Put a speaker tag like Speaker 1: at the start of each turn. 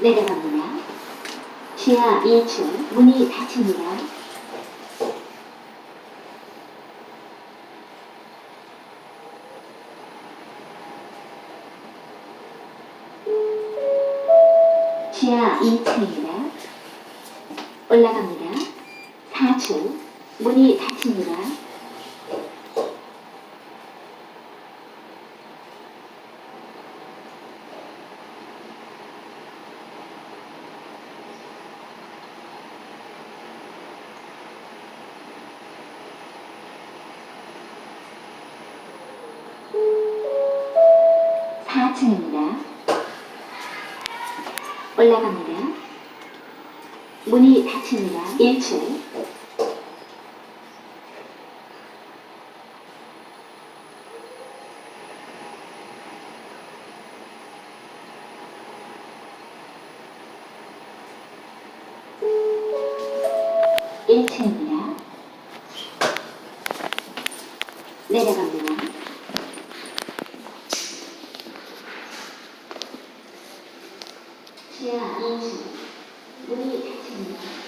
Speaker 1: 내려갑니다. 지하 1층 문이 닫힙니다. 지하 2층입니다. 올라갑니다. 4층 문이 닫힙니다. 사층입니다 올라갑니다. 문이 닫힙니다. 1층. 일층입니다 내려갑니다. 지하 2층 문이 닫힙니다.